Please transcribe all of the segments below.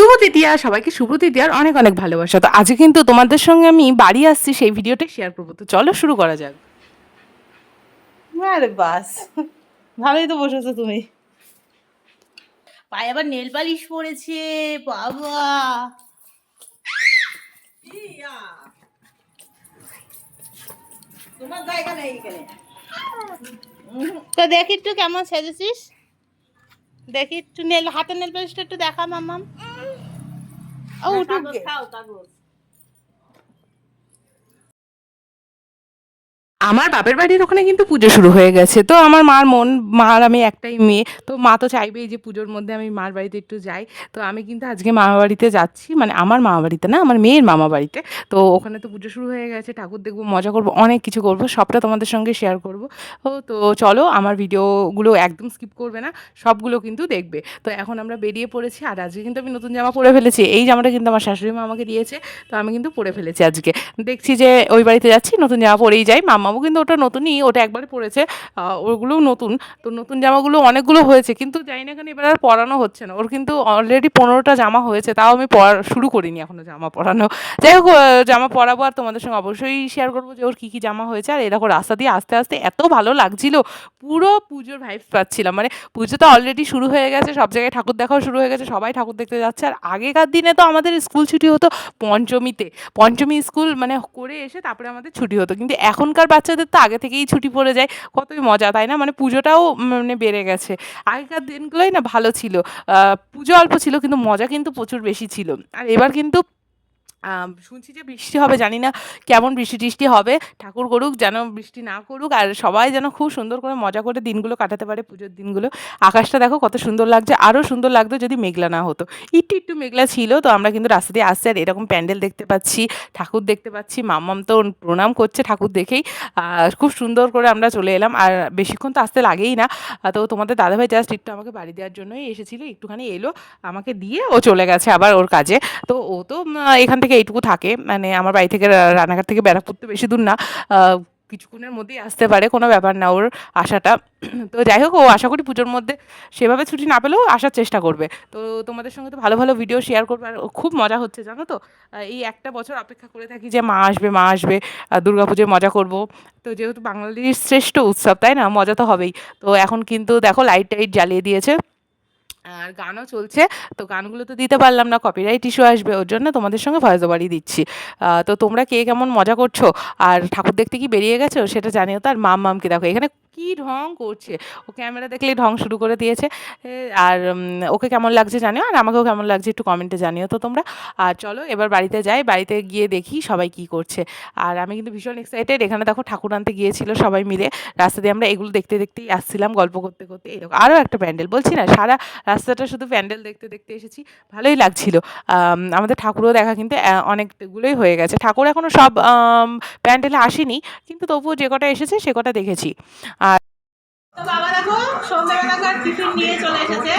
শুভ তৃতীয়া সবাইকে শুভ তৃতীয়ার অনেক অনেক ভালোবাসা। তো আজকে কিন্তু তোমাদের সঙ্গে আমি বাড়ি আসছি, সেই ভিডিওটা শেয়ার করব। তো চলো শুরু করা যাক। আরে বাস, ভালোই তো বসেছো তুমি। পায়ে আবার নেল পালিশ পড়েছে বাবা। তোমার জায়গা নেই তো দেখি একটু কেমন সেজেছিস? দেখি একটু নেল, হাতের নেল পালিশটা একটু দেখা মাম্মাম ও উঠুক গে। আমার বাপের বাড়ির ওখানে কিন্তু পুজো শুরু হয়ে গেছে। তো আমার মার মন, মার আমি একটাই মেয়ে। তো মা তো চাইবেই যে পুজোর মধ্যে আমি মার বাড়িতে একটু যাই। তো আমি কিন্তু আজকে মামা বাড়িতে যাচ্ছি। মানে আমার মামা বাড়িতে না, আমার মেয়ের মামা বাড়িতে। তো ওখানে তো পুজো শুরু হয়ে গেছে। ঠাকুর দেখব, মজা করব, অনেক কিছু করব। সবটা তোমাদের সঙ্গে শেয়ার করব। ও, তো চলো, আমার ভিডিওগুলো একদম স্কিপ করবে না। সবগুলো কিন্তু দেখবে। তো এখন আমরা বেরিয়ে পড়েছি। আর আজকে কিন্তু আমি নতুন জামা পরে ফেলেছি। এই জামাটা কিন্তু আমার শাশুড়ি মা আমাকে দিয়েছে। তো আমি কিন্তু পরে ফেলেছি আজকে। দেখছি যে ওই বাড়িতে যাচ্ছি, নতুন জামা পরেই যাই। মামাও কিন্তু ওটা নতুনই ওটা একবারে আহ, ওগুলোও নতুন। তো নতুন জামাগুলো অনেকগুলো হয়েছে কিন্তু জানি না কেন এবার আর পরানো হচ্ছে না। ওর কিন্তু অলরেডি পনেরোটা জামা হয়েছে তাও আমি পরা শুরু করিনি এখনও জামা পরানো। যাই হোক জামা পরাবো আর তোমাদের সঙ্গে অবশ্যই শেয়ার করব যে ওর কী কী জামা হয়েছে। আর এরকম রাস্তা দিয়ে আস্তে আস্তে এত ভালো লাগছিল পুরো পুজোর ভাইবস পাচ্ছিলাম। মানে পুজো তো অলরেডি শুরু হয়ে গেছে সব জায়গায় ঠাকুর দেখাও শুরু হয়ে গেছে সবাই ঠাকুর দেখতে যাচ্ছে। আর আগেকার দিনে তো আমাদের স্কুল ছুটি হতো পঞ্চমীতে। পঞ্চমী স্কুল মানে করে এসে তারপরে আমাদের ছুটি হতো। কিন্তু এখনকার বাচ্চাদের তো আগে থেকেই ছুটি পড়ে যায়, কতই মজা, তাই না? মানে পুজোটাও মানে বেড়ে গেছে। আগেকার দিনগুলোই না ভালো ছিল। পুজো অল্প ছিল, কিন্তু মজা কিন্তু প্রচুর বেশি ছিল। আর এবার কিন্তু শুনছি যে বৃষ্টি হবে, জানি না কেমন বৃষ্টি টিষ্টি হবে। ঠাকুর করুক, যেন বৃষ্টি না করুক, আর সবাই যেন খুব সুন্দর করে মজা করে দিনগুলো কাটাতে পারে, পুজোর দিনগুলো। আকাশটা দেখো, কত সুন্দর লাগছে আরও সুন্দর লাগতো যদি মেঘলা না হতো। একটু একটু মেঘলা ছিল, তো আমরা কিন্তু রাস্তা দিয়ে আসছি, আর এরকম প্যান্ডেল দেখতে পাচ্ছি, ঠাকুর দেখতে পাচ্ছি, মাম্মাম তো প্রণাম করছে ঠাকুর দেখেই। খুব সুন্দর করে আমরা চলে এলাম, আর বেশিক্ষণ তো আসতে লাগেই না। তো তোমাদের দাদাভাই জাস্ট একটু আমাকে বাড়ি দেওয়ার জন্যই এসেছিল, একটুখানি এলো, আমাকে দিয়ে ও চলে গেছে আবার ওর কাজে। তো ও তো এখান থেকে এইটুকু থাকে। মানে আমার বাড়ি থেকে রা- রানাঘাট থেকে ব্যারাকপুর তো বেশি দূর না। কিছুক্ষণের মধ্যেই আসতে পারে, কোনো ব্যাপার না ওর আশাটা। তো যাই হোক, ও আশা করি পুজোর মধ্যে সেভাবে ছুটি না পেলেও আসার চেষ্টা করবে। তো তোমাদের সঙ্গে তো ভালো ভালো ভিডিও শেয়ার করবে আর খুব মজা হচ্ছে, জানো তো? এই একটা বছর অপেক্ষা করে থাকি যে মা আসবে মা আসবে দুর্গা পুজোয় মজা করব। তো যেহেতু বাঙালির শ্রেষ্ঠ উৎসব, তাই না? মজা তো হবেই। তো এখন কিন্তু দেখো লাইট টাইট জ্বালিয়ে দিয়েছে। আর গানও চলছে, তো গানগুলো তো দিতে পারলাম না কপিরাইট ইস্যু আসবে, ওর জন্য তোমাদের সঙ্গে ভয়েস ওভারই দিচ্ছি। তো তোমরা কে কেমন মজা করছ? আর ঠাকুর দেখতে কি বেরিয়ে গেছো? সেটা জানিও তো, আর মাম মামকে দেখো, এখানে কি ঢং করছে? ও ক্যামেরা দেখলেই ঢং শুরু করে দিয়েছে। আর ওকে কেমন লাগছে জানিও, আর আমাকেও কেমন লাগছে একটু কমেন্টে জানিও তো তোমরা। আর চলো, এবার বাড়িতে যাই, বাড়িতে গিয়ে দেখি সবাই কি করছে। আর আমি কিন্তু ভীষণ এক্সাইটেড এখানে দেখো ঠাকুর আনতে গিয়েছিল সবাই মিলে। রাস্তা দিয়ে আমরা এগুলো দেখতে দেখতেই আসছিলাম, গল্প করতে করতে এরকম আরও একটা প্যান্ডেল, বলছি না, সারা রাস্তাটা শুধু প্যান্ডেল দেখতে দেখতে এসেছি। ভালোই লাগছিল। আমাদের ঠাকুরও দেখা কিন্তু অনেকগুলোই হয়ে গেছে। ঠাকুর এখনও সব প্যান্ডেলে আসেনি, কিন্তু তবুও যে কটা এসেছে সে কটা দেখেছি। তো বাবা দেখো সন্ধ্যাবেলাকার টিফিন নিয়ে চলে এসেছে।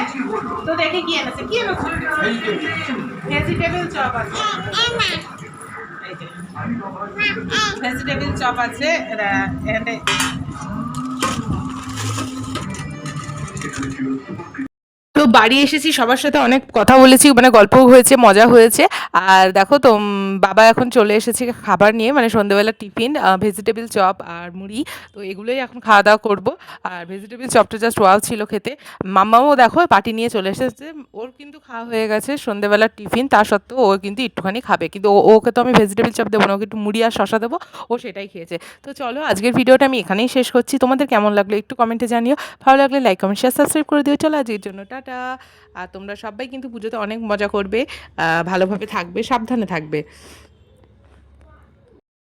তো দেখে কি এনেছে? কি এনেছে? ভেজিটেবল চপ আছে। ভেজিটেবল চপ আছে এটা- তো বাড়ি এসেছি, সবার সাথে অনেক কথা বলেছি মানে গল্পও হয়েছে, মজা হয়েছে। আর দেখো তো বাবা এখন চলে এসেছে খাবার নিয়ে মানে সন্ধ্যেবেলা টিফিন ভেজিটেবল চপ আর মুড়ি। তো এগুলোই এখন খাওয়া দাওয়া করব। আর ভেজিটেবল চপটা জাস্ট ওয়াও ছিল খেতে। মাম্মাও দেখো পাটি নিয়ে চলে এসেছে। ওর কিন্তু খাওয়া হয়ে গেছে সন্ধ্যেবেলার টিফিন, তা সত্ত্বেও ও কিন্তু একটুখানি খাবে। কিন্তু ওকে তো আমি ভেজিটেবল চপ দেবো না, ওকে একটু মুড়ি আর শশা দেবো, ও সেটাই খেয়েছে। তো চলো, আজকের ভিডিওটা আমি এখানেই শেষ করছি। তোমাদের কেমন লাগল একটু কমেন্টে জানিও। ভালো লাগলে লাইক কমেন্ট শেয়ার সাবস্ক্রাইব করে দিও। চলো, আজকের জন্য টাটা। আর তোমরা সবাই কিন্তু পুজোতে অনেক মজা করবে। ভালোভাবে থাকবে সাবধানে থাকবে।